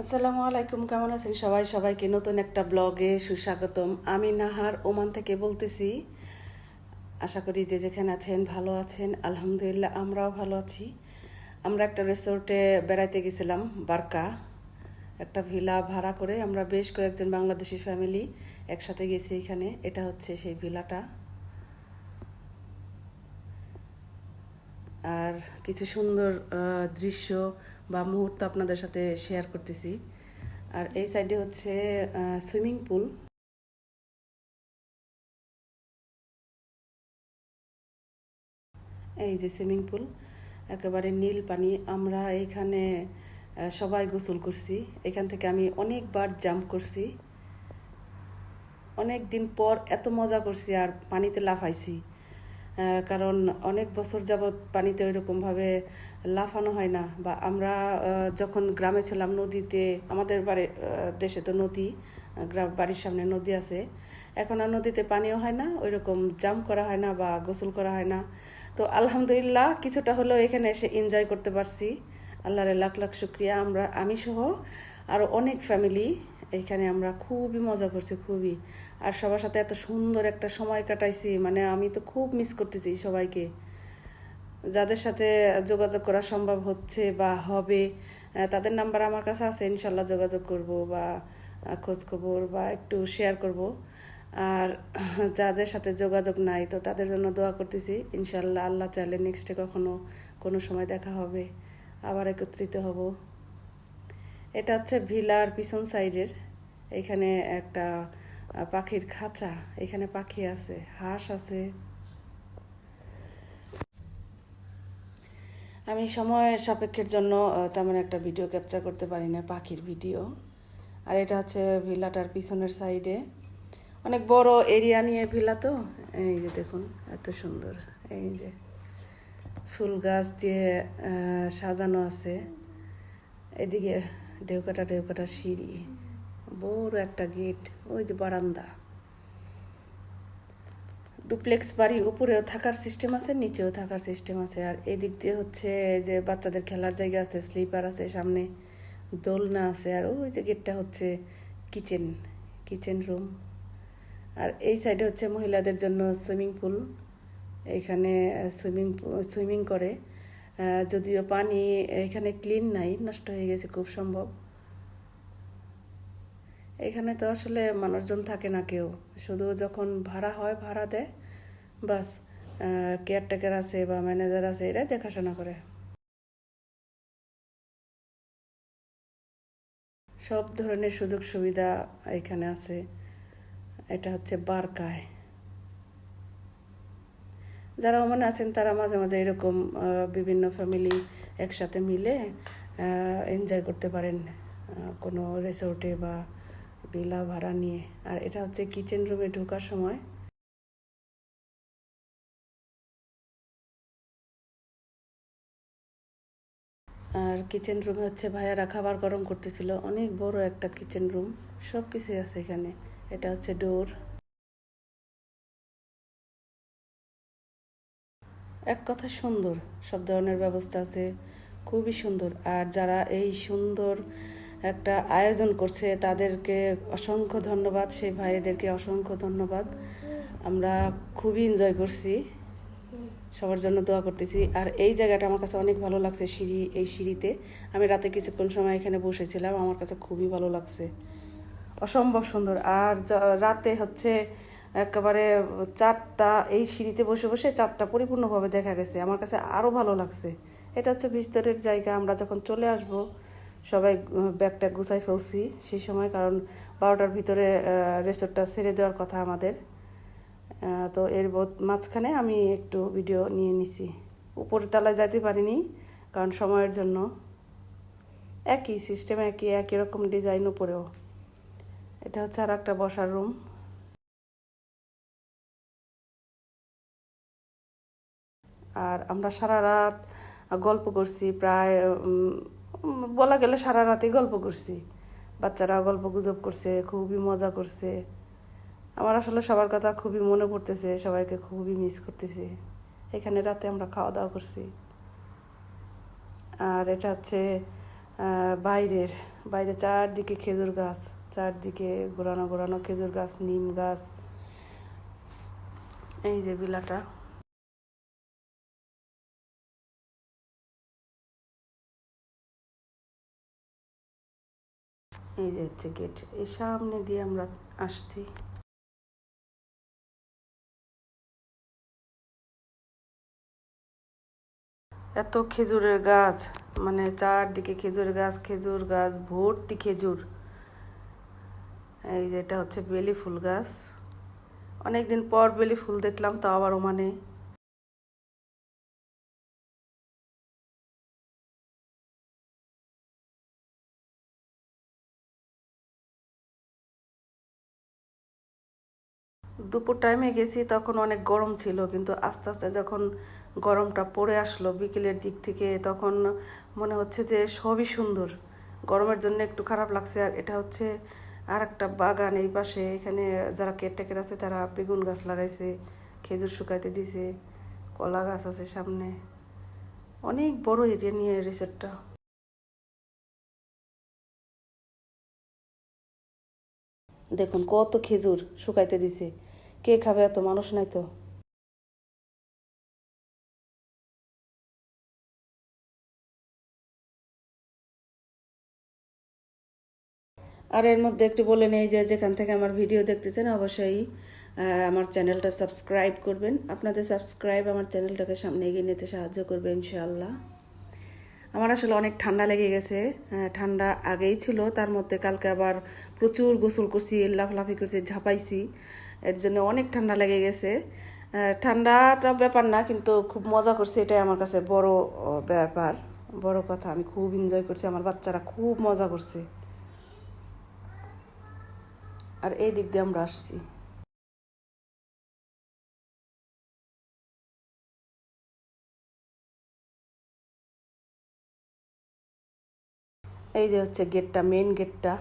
আসসালামু আলাইকুম, কেমন আছেন সবাই? সবাইকে নতুন একটা ব্লগে সুস্বাগতম। আমি নাহার ওমান থেকে বলতেছি। আশা করি যে যেখানে আছেন ভালো আছেন। আলহামদুলিল্লাহ, আমরাও ভালো আছি। আমরা একটা রিসোর্টে বেড়াইতে গেছিলাম, বারকা। একটা ভিলা ভাড়া করে আমরা বেশ কয়েকজন বাংলাদেশি ফ্যামিলি একসাথে গেছি এখানে। এটা হচ্ছে সেই ভিলাটা। আর কিছু সুন্দর দৃশ্য বা মুহূর্ত আপনাদের সাথে শেয়ার করতেছি। আর এই সাইডে হচ্ছে সুইমিং পুল এই যে সুইমিং পুল একেবারে নীল পানি। আমরা এইখানে সবাই গোসল করছি। এখান থেকে আমি অনেকবার জাম্প করছি। অনেক দিন পর এত মজা করছি আর পানিতে লাফাইছি। কারণ অনেক বছর যাবৎ পানিতে ওইরকমভাবে লাফানো হয় না। বা আমরা যখন গ্রামে ছিলাম নদীতে, আমাদের বাড়ি দেশে তো নদী গ্রাম, বাড়ির সামনে নদী আছে। এখন আর নদীতে পানিও হয় না ওই রকম জাম্প করা হয় না বা গোসল করা হয় না। তো আলহামদুলিল্লাহ, কিছুটা হলেও এখানে এসে এনজয় করতে পারছি। আল্লাহরে লাখ লাখ শুক্রিয়া। আমরা, আমি সহ আরও অনেক ফ্যামিলি এইখানে আমরা খুবই মজা করছি, খুবই। আর সবার সাথে এত সুন্দর একটা সময় কাটাইছি মানে আমি তো খুব মিস করতেছি সবাইকে। যাদের সাথে যোগাযোগ করা সম্ভব হচ্ছে বা হবে তাদের নাম্বার আমার কাছে আছে, ইনশাল্লাহ যোগাযোগ করব বা খোঁজ খবর বা একটু শেয়ার করব। আর যাদের সাথে যোগাযোগ নাই, তো তাদের জন্য দোয়া করতেছি, ইনশাল্লাহ আল্লাহ চাইলে নেক্সটে কখনো কোনো সময় দেখা হবে, আবার একত্রিত হব। এটা হচ্ছে ভিলার পিছন সাইডের। এখানে একটা পাখির খাঁচা। এখানে পাখি আছে, হাঁস আছে। আমি সময় সাপেক্ষের জন্য তেমন একটা ভিডিও ক্যাপচার করতে পারি না, পাখির ভিডিও। আর এটা হচ্ছে ভিলাটার পিছনের সাইডে। অনেক বড় এরিয়া নিয়ে ভিলা তো। এই যে দেখুন, এত সুন্দর। এই যে ফুল গাছ দিয়ে সাজানো আছে। এদিকে ঢেউকাটা ঢেউকাটা সিঁড়ি, বড় একটা গেট, ওই যে বারান্দা। ডুপ্লেক্স বাড়ি, উপরেও থাকার সিস্টেম আছে, নিচেও থাকার সিস্টেম আছে। আর এদিক দিয়ে হচ্ছে যে বাচ্চাদের খেলার জায়গা আছে স্লিপার আছে, সামনে দোলনা আছে। আর ওই যে গেটটা হচ্ছে কিচেন কিচেন রুম আর এই সাইডে হচ্ছে মহিলাদের জন্য সুইমিং পুল এখানে সুইমিং সুইমিং করে। যদিও পানি এখানে ক্লিন নাই, নষ্ট হয়ে গেছে খুব সম্ভব। এখানে তো আসলে মানুষজন থাকে না কেউ। শুধু যখন ভাড়া হয়, ভাড়া দেয়, বাস কেয়ারটেকার আছে বা ম্যানেজার আছে, এরাই দেখাশোনা করে। সব ধরনের সুযোগ সুবিধা এখানে আছে। এটা হচ্ছে বারকায়। যারা ওমানে আছেন, তারা মাঝে মাঝে এরকম বিভিন্ন ফ্যামিলি একসাথে মিলে এনজয় করতে পারেন কোনো রিসোর্টে বা বিলা ভাড়া নিয়ে। আর এটা হচ্ছে কিচেন রুমে ঢোকার সময়। আর কিচেন রুমে হচ্ছে ভাইয়ারা খাবার গরম করতেছিল। অনেক বড় একটা কিচেন রুম সব কিছুই আছে এখানে। এটা হচ্ছে ডোর এক কথা সুন্দর, সব ধরনের ব্যবস্থা আছে, খুবই সুন্দর। আর যারা এই সুন্দর একটা আয়োজন করছে, তাদেরকে অসংখ্য ধন্যবাদ, সেই ভাইদেরকে অসংখ্য ধন্যবাদ। আমরা খুবই এনজয় করছি, সবার জন্য দোয়া করতেছি। আর এই জায়গাটা আমার কাছে অনেক ভালো লাগছে, সিঁড়ি, এই সিঁড়িতে। আমি রাতে কিছুক্ষণ সময় এখানে বসেছিলাম, আমার কাছে খুবই ভালো লাগছে। অসম্ভব সুন্দর। আর রাতে হচ্ছে একেবারে চারটা, এই সিঁড়িতে বসে বসে চারটা পরিপূর্ণভাবে দেখা গেছে। আমার কাছে আরও ভালো লাগছে। এটা হচ্ছে ভিতরের জায়গা। আমরা যখন চলে আসব, সবাই ব্যাগটা গুছাই ফেলছি সেই সময়, কারণ বারোটার ভিতরে রেসর্টটা ছেড়ে দেওয়ার কথা আমাদের। তো এর মাঝখানে আমি একটু ভিডিও নিয়ে নিছি। উপরের তলায় যাইতে পারিনি, কারণ সময়ের জন্য। একই সিস্টেম একই একই রকম ডিজাইন উপরেও। এটা হচ্ছে আর একটা বসার রুম আর আমরা সারা রাত গল্প করছি, প্রায় বলা গেলে সারা রাতই গল্প করছি। বাচ্চারা গল্প গুজব করছে, খুবই মজা করছে। আমার আসলে সবার কথা খুবই মনে পড়তেছে, সবাইকে খুবই মিস করতেছি। এখানে রাতে আমরা খাওয়া দাওয়া করছি। আর এটা হচ্ছে বাইরের, বাইরে চারদিকে খেজুর গাছ, চারদিকে ঘোরানো ঘোরানো খেজুর গাছ, নিম গাছ। এই যে বিলাটা। এই যে হচ্ছে গেট এই সামনে দিয়ে আমরা আসছি। এত খেজুরের গাছ মানে চারদিকে খেজুর গাছ খেজুর গাছ, ভর্তি খেজুর। এই যেটা হচ্ছে বেলি ফুল গাছ। অনেকদিন পর বেলি ফুল দেখলাম, তাও আবার ওমানে দুপুর টাইমে গেছি, তখন অনেক গরম ছিল, কিন্তু আস্তে আস্তে যখন গরমটা পড়ে আসলো বিকেলের দিক থেকে, তখন মনে হচ্ছে যে সবই সুন্দর। গরমের জন্য একটু খারাপ লাগছে, আর এটা হচ্ছে আর একটা বাগান এই পাশে। এখানে যারা কেয়ারটেকার আছে, তারা বেগুন গাছ লাগাইছে, খেজুর শুকাইতে দিছে, কলা গাছ আছে সামনে। অনেক বড় এরিয়া নিয়ে রিসোর্টটা দেখুন কত খেজুর শুকাইতে দিছে। কে খাবে এত মানুষ নাই তো? আর এর মধ্যে একটু বলে নেই যে যেখান থেকে আমার ভিডিও দেখতেছেন, অবশ্যই আমার চ্যানেলটা সাবস্ক্রাইব করবেন। আপনাদের সাবস্ক্রাইব আমার চ্যানেলটাকে সামনে এগিয়ে নিতে সাহায্য করবে, ইনশাআল্লাহ। আমার আসলে অনেক ঠান্ডা লেগে গেছে ঠান্ডা আগেই ছিল, তার মধ্যে কালকে আবার প্রচুর গোসল করছি, লাফলাফি করছি, ঝাপাইছি। এর জন্য অনেক ঠান্ডা লেগে গেছে। ঠান্ডাটা ব্যাপার না, কিন্তু খুব মজা করছে, এটাই আমার কাছে বড় ব্যাপার। বড় কথা, আমি খুব এনজয় করছি, আমার বাচ্চারা খুব মজা করছে। আর এই দিক দিয়ে আমরা আসছি। এই যে হচ্ছে গেটটা মেন গেটটা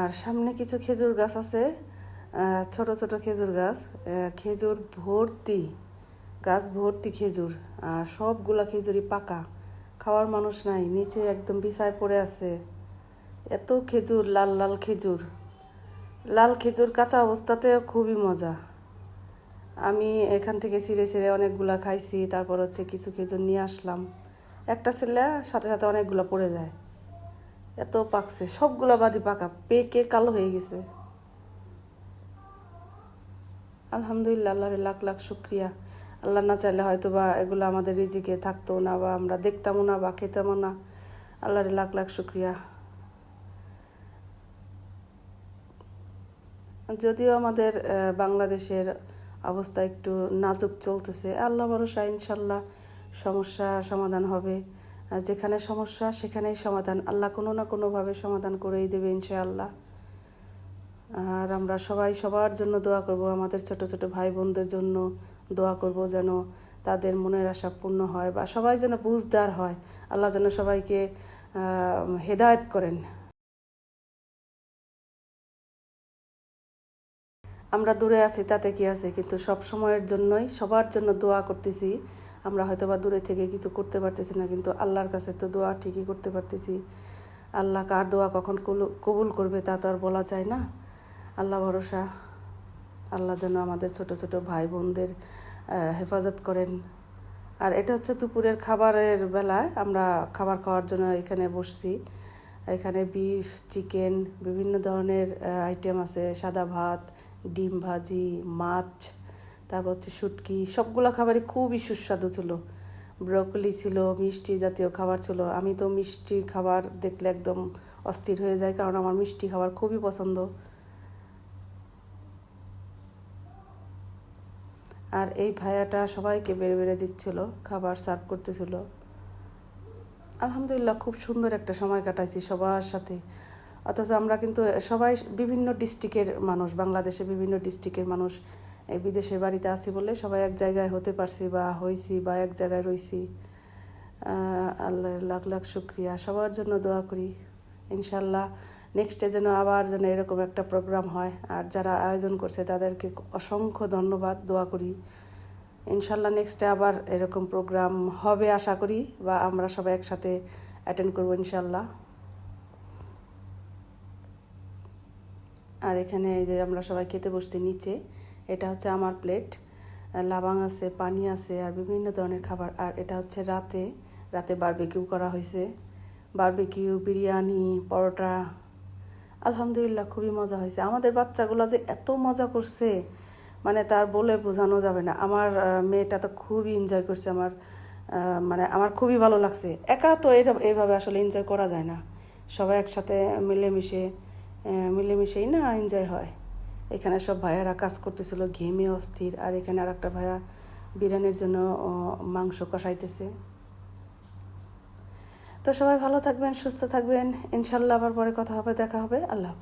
আর সামনে কিছু খেজুর গাছ আছে ছোট ছোট খেজুর গাছ খেজুর ভর্তি, গাছ ভর্তি খেজুর, আর সবগুলা খেজুরই পাকা, খাওয়ার মানুষ নাই, নিচে একদম বিছায় পড়ে আছে। এত খেজুর, লাল লাল খেজুর। লাল খেজুর কাঁচা অবস্থাতে খুবই মজা। আমি এখান থেকে ছিঁড়ে ছিঁড়ে অনেকগুলা খাইছি, তারপর হচ্ছে কিছু খেজুর নিয়ে আসলাম। একটা ছেলে সাথে সাথে অনেকগুলো পড়ে যায়। এত পাকছে, সবগুলো বাদি পাকা, পেকে কালো হয়ে গেছে। আলহামদুলিল্লাহ, আল্লাহর লাখ লাখ শুক্রিয়া। আল্লাহ না চাইলে হয়তো বা এগুলো আমাদের রিজিকে থাকতো না বা আমরা দেখতামও না বা খেতামও না। আল্লাহর লাখ লাখ শুক্রিয়া। যদিও আমাদের বাংলাদেশের অবস্থা একটু নাজুক চলতেছে, আল্লাহ ভরসা, ইনশাল্লাহ সমস্যা সমাধান হবে। যেখানে সমস্যা, সেখানেই সমাধান। আল্লাহ কোনো না কোনোভাবে সমাধান করেই দেবে ইনশাআল্লাহ। আর আমরা সবাই সবার জন্য দোয়া করব, আমাদের ছোট ছোট ভাই বোনদের জন্য দোয়া করব যেন তাদের মনের আশা পূর্ণ হয় বা সবাই যেন বুঝদার হয়। আল্লাহ যেন সবাইকে হেদায়ত করেন। আমরা দূরে আছি, তাতে কি আছে? কিন্তু সব সময়ের জন্যই, সবার জন্য দোয়া করতেছি। আমরা হয়তো বা দূরে থেকে কিছু করতে পারতেছি না, কিন্তু আল্লাহর কাছে তো দোয়া ঠিকই করতে পারতেছি। আল্লাহ কার দোয়া কখন কবুল করবে তা তো আর বলা যায় না। আল্লাহ ভরসা। আল্লাহ যেন আমাদের ছোট ছোট ভাই বোনদের হেফাজত করেন। আর এটা হচ্ছে দুপুরের খাবারের বেলায় আমরা খাবার খাওয়ার জন্য এখানে বসছি। এখানে বিফ, চিকেন, বিভিন্ন ধরনের আইটেম আছে। সাদা ভাত, ডিম ভাজি, মাছ তারপর হচ্ছে শুটকি, সবগুলো খাবারই খুবই সুস্বাদু ছিল। ব্রকলি ছিল, মিষ্টি জাতীয় খাবার ছিল। আমি তো মিষ্টি খাবার দেখলে একদম অস্থির হয়ে যায় কারণ আমার মিষ্টি খাবার খুবই পছন্দ। আর এই ভায়াটা সবাইকে বেড়ে বেড়ে দিচ্ছিল, খাবার সার্ভ করতেছিল। আলহামদুলিল্লাহ খুব সুন্দর একটা সময় কাটাইছি সবার সাথে। অথচ আমরা কিন্তু সবাই বিভিন্ন ডিস্ট্রিক্টের মানুষ বাংলাদেশে বিভিন্ন ডিস্ট্রিক্টের মানুষ। এই বিদেশের বাড়িতে আছি বলে সবাই এক জায়গায় হতে পারছি বা হয়েছি বা এক জায়গায় রয়েছি আল্লাহ লাখ লাখ শুক্রিয়া। সবার জন্য দোয়া করি। ইনশাল্লাহ নেক্সটে যেন আবার যেন এরকম একটা প্রোগ্রাম হয়। আর যারা আয়োজন করছে তাদেরকে অসংখ্য ধন্যবাদ। দোয়া করি। ইনশাল্লাহ নেক্সটে আবার এরকম প্রোগ্রাম হবে আশা করি বা আমরা সবাই একসাথে অ্যাটেন্ড করব ইনশাল্লাহ আর এখানে এই যে আমরা সবাই খেতে বসছি নিচে। এটা হচ্ছে আমার প্লেট লাবাং আছে, পানি আছে, আর বিভিন্ন ধরনের খাবার। আর এটা হচ্ছে রাতে রাতে বারবিকিউ করা হয়েছে। বারবিকিউ বিরিয়ানি, পরোটা, আলহামদুলিল্লাহ খুবই মজা হয়েছে। আমাদের বাচ্চাগুলো যে এত মজা করছে মানে তার বলে বোঝানো যাবে না। আমার মেয়েটা তো খুবই এনজয় করছে, আমার মানে আমার খুবই ভালো লাগছে। একা তো এইভাবে আসলে এনজয় করা যায় না। সবাই একসাথে মিলেমিশে মিলেমিশেই না এনজয় হয়। এখানে সব ভাইয়ারা কাজ করতেছিল, ঘেমে অস্থির। আর এখানে আর একটা ভাইয়া বিরিয়ানির জন্য মাংস কষাইতেছে। তো সবাই ভালো থাকবেন, সুস্থ থাকবেন। ইনশাল্লাহ আবার পরে কথা হবে, দেখা হবে। আল্লাহ।